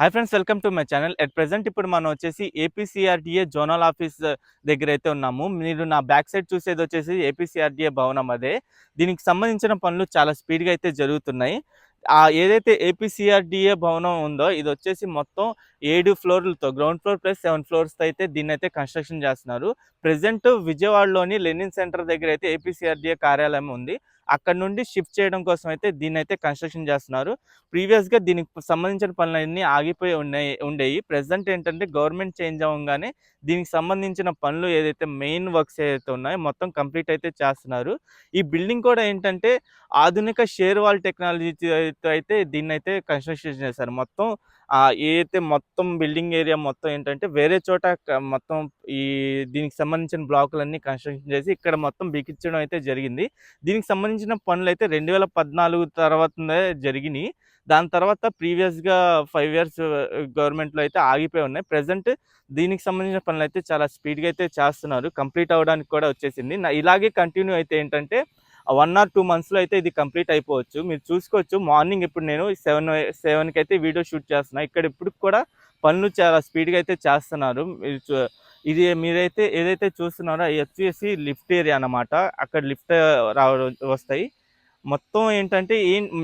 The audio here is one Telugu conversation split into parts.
Hi friends welcome to my channel. At present ఇప్పుడు మనం వచ్చేసి ఏపీసీఆర్డీఏ జోనల్ ఆఫీస్ దగ్గర అయితే ఉన్నాము. మీరు నా బ్యాక్ సైడ్ చూసేది వచ్చేసి ఏపీసీఆర్డీఏ భవనం అదే. దీనికి సంబంధించిన పనులు చాలా స్పీడ్గా అయితే జరుగుతున్నాయి. ఆ ఏదైతే ఏపీసీఆర్డీఏ భవనం ఉందో ఇది వచ్చేసి మొత్తం ఏడు ఫ్లోర్లతో గ్రౌండ్ ఫ్లోర్ ప్లస్ సెవెన్ ఫ్లోర్స్తో అయితే దీన్ని అయితే కన్స్ట్రక్షన్ చేస్తున్నారు. ప్రజెంట్ విజయవాడలోని లెనిన్ సెంటర్ దగ్గర అయితే ఏపీసీఆర్డీఏ కార్యాలయం ఉంది. అక్కడ నుండి షిఫ్ట్ చేయడం కోసం అయితే దీన్ని అయితే కన్స్ట్రక్షన్ చేస్తున్నారు. ప్రీవియస్గా దీనికి సంబంధించిన పనులన్నీ ఆగిపోయి ఉన్నాయి ఉండేవి ప్రజెంట్ ఏంటంటే గవర్నమెంట్ చేంజ్ అవ్వగానే దీనికి సంబంధించిన పనులు ఏదైతే మెయిన్ వర్క్స్ ఏదైతే ఉన్నాయో మొత్తం కంప్లీట్ అయితే చేస్తున్నారు. ఈ బిల్డింగ్ కూడా ఏంటంటే ఆధునిక షేర్ వాల్ టెక్నాలజీతో అయితే దీన్ని అయితే కన్స్ట్రక్షన్ చేశారు. మొత్తం ఏదైతే మొత్తం బిల్డింగ్ ఏరియా మొత్తం ఏంటంటే వేరే చోట మొత్తం ఈ దీనికి సంబంధించిన బ్లాకులన్నీ కన్స్ట్రక్షన్ చేసి ఇక్కడ మొత్తం బిగించడం అయితే జరిగింది. దీనికి సంబంధించిన పనులు అయితే రెండు వేల పద్నాలుగు తర్వాత జరిగినాయి. దాని తర్వాత ప్రీవియస్గా ఫైవ్ ఇయర్స్ గవర్నమెంట్లో అయితే ఆగిపోయి ఉన్నాయి. ప్రజెంట్ దీనికి సంబంధించిన పనులు అయితే చాలా స్పీడ్గా అయితే చేస్తున్నారు. కంప్లీట్ అవ్వడానికి కూడా వచ్చేసింది. ఇలాగే కంటిన్యూ అయితే ఏంటంటే వన్ ఆర్ టూ మంత్స్లో అయితే ఇది కంప్లీట్ అయిపోవచ్చు. మీరు చూసుకోవచ్చు. మార్నింగ్ ఇప్పుడు నేను సెవెన్ సెవెన్కి అయితే వీడియో షూట్ చేస్తున్నా. ఇక్కడ ఇప్పుడు కూడా పనులు చాలా స్పీడ్గా అయితే చేస్తున్నారు. మీరు ఇది మీరైతే ఏదైతే చూస్తున్నారో అది వచ్చేసి లిఫ్ట్ ఏరియా అనమాట అక్కడ లిఫ్ట్ రావ వస్తాయి. మొత్తం ఏంటంటే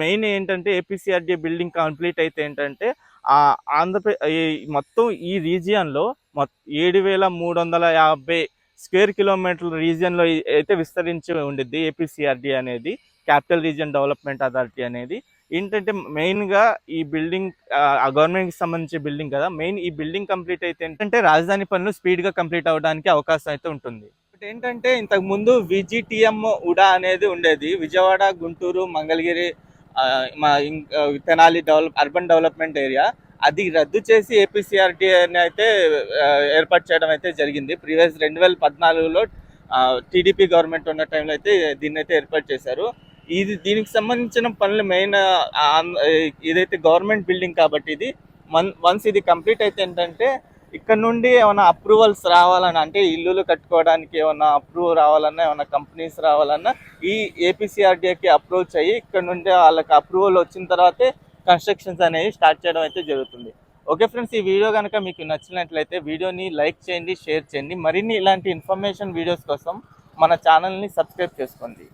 మెయిన్ ఏంటంటే ఏపీసీఆర్డీ బిల్డింగ్ కంప్లీట్ అయితే ఏంటంటే ఆంధ్రప్రదేశ్ మొత్తం ఈ రీజియన్లో ఏడు వేల మూడు వందల యాభై స్క్వేర్ కిలోమీటర్ల రీజియన్లో అయితే విస్తరించి ఉండిద్ది ఏపీసీఆర్డి అనేది క్యాపిటల్ రీజియన్ డెవలప్మెంట్ అథారిటీ అనేది. ఏంటంటే మెయిన్గా ఈ బిల్డింగ్ గవర్నమెంట్కి సంబంధించిన బిల్డింగ్ కదా మెయిన్ ఈ బిల్డింగ్ కంప్లీట్ అయితే ఏంటంటే రాజధాని పనులు స్పీడ్గా కంప్లీట్ అవడానికి అవకాశం అయితే ఉంటుంది. బట్ ఏంటంటే ఇంతకు ముందు విజిటిఎం ఉడా అనేది ఉండేది. విజయవాడ గుంటూరు మంగళగిరి మా Tenali develop urban development area అది రద్దు చేసి ఏపీసీఆర్టీని అయితే ఏర్పాటు చేయడం అయితే జరిగింది. ప్రీవియస్ రెండు వేల పద్నాలుగులో టీడీపీ గవర్నమెంట్ ఉన్న టైంలో అయితే దీన్ని అయితే ఏర్పాటు చేశారు. ఇది దీనికి సంబంధించిన పనులు మెయిన్ ఇదైతే గవర్నమెంట్ బిల్డింగ్ కాబట్టి ఇది. మన్ వన్స్ ఇది కంప్లీట్ అయితే ఏంటంటే ఇక్కడ నుండి ఏమైనా అప్రూవల్స్ రావాలన్నా అంటే ఇల్లులు కట్టుకోవడానికి ఏమైనా అప్రూవ్ రావాలన్నా ఏమైనా కంపెనీస్ రావాలన్నా ఈ ఏపీసీఆర్డీఏకి అప్రోచ్ అయ్యి ఇక్కడ నుండి వాళ్ళకి అప్రూవల్ వచ్చిన తర్వాతే కన్స్ట్రక్షన్స్ అనేవి స్టార్ట్ చేయడం అయితే జరుగుతుంది. ఓకే ఫ్రెండ్స్ ఈ వీడియో కనుక మీకు నచ్చినట్లయితే వీడియోని లైక్ చేయండి షేర్ చేయండి. మరిన్ని ఇలాంటి ఇన్ఫర్మేషన్ వీడియోస్ కోసం మన ఛానల్ని సబ్స్క్రైబ్ చేసుకోండి.